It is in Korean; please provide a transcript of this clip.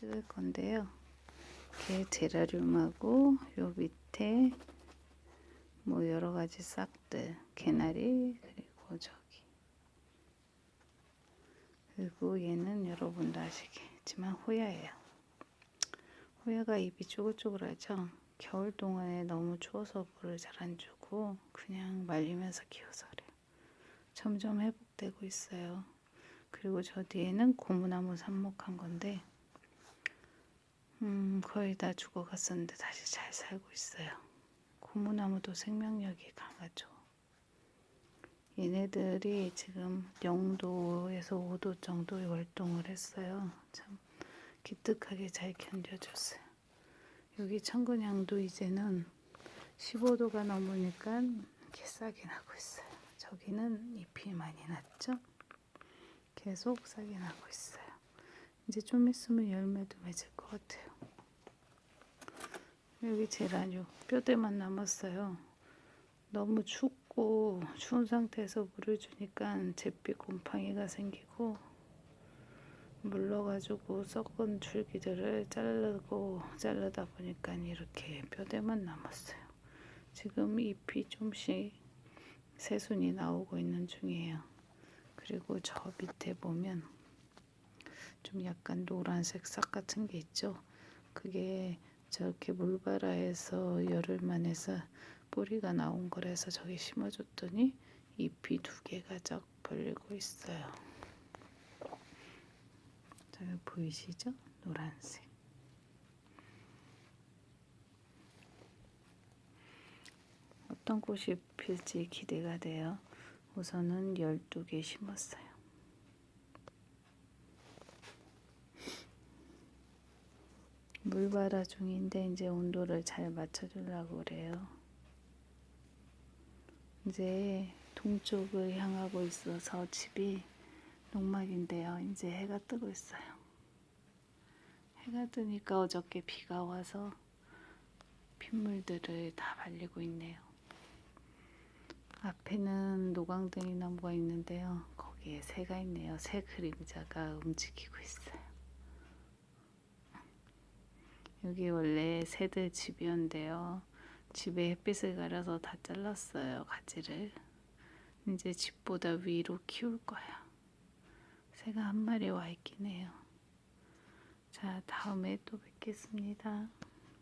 찍을 건데요. 이렇게 제라늄하고 요 밑에 뭐 여러 가지 싹들, 개나리 그리고 저기 그리고 얘는 여러분도 아시겠지만 호야예요. 호야가 잎이 쪼글쪼글하죠. 겨울 동안에 너무 추워서 물을 잘 안 주고 그냥 말리면서 키워서 그래요. 점점 회복되고 있어요. 그리고 저 뒤에는 고무나무 삽목한 건데 음, 거의 다 죽어갔었는데 다시 잘 살고 있어요. 고무나무도 생명력이 강하죠. 얘네들이 지금 0도에서 5도 정도의 월동을 했어요. 참 기특하게 잘 견뎌줬어요. 여기 청근향도 이제는 15도가 넘으니까 이렇게 싹이 나고 있어요. 저기는 잎이 많이 났죠? 계속 싹이 나고 있어요. 이제 좀 있으면 열매도 맺을 것 같아요. 여기 제라늄 뼈대만 남았어요. 너무 춥고 추운 상태에서 물을 주니까 잿빛 곰팡이가 생기고 물러가지고 썩은 줄기들을 자르고 자르다 보니까 이렇게 뼈대만 남았어요. 지금 잎이 좀씩 새순이 나오고 있는 중이에요. 그리고 저 밑에 보면 좀 약간 노란색 싹 같은 게 있죠. 그게 저렇게 물바라에서 열흘만 해서 뿌리가 나온 거라서 저기 심어줬더니 잎이 두 개가 쫙 벌리고 있어요. 저기 보이시죠? 노란색. 어떤 꽃이 필지 기대가 돼요. 우선은 12개 심었어요. 물바라 중인데 이제 온도를 잘 맞춰주려고 그래요. 이제 동쪽을 향하고 있어서 집이 농막인데요. 이제 해가 뜨고 있어요. 해가 뜨니까 어저께 비가 와서 빗물들을 다 말리고 있네요. 앞에는 노광둥이 나무가 있는데요. 거기에 새가 있네요. 새 그림자가 움직이고 있어요. 여기 원래 새들 집이었는데요. 집에 햇빛을 가려서 다 잘랐어요. 가지를. 이제 집보다 위로 키울 거야. 새가 한 마리 와 있긴 해요. 자, 다음에 또 뵙겠습니다.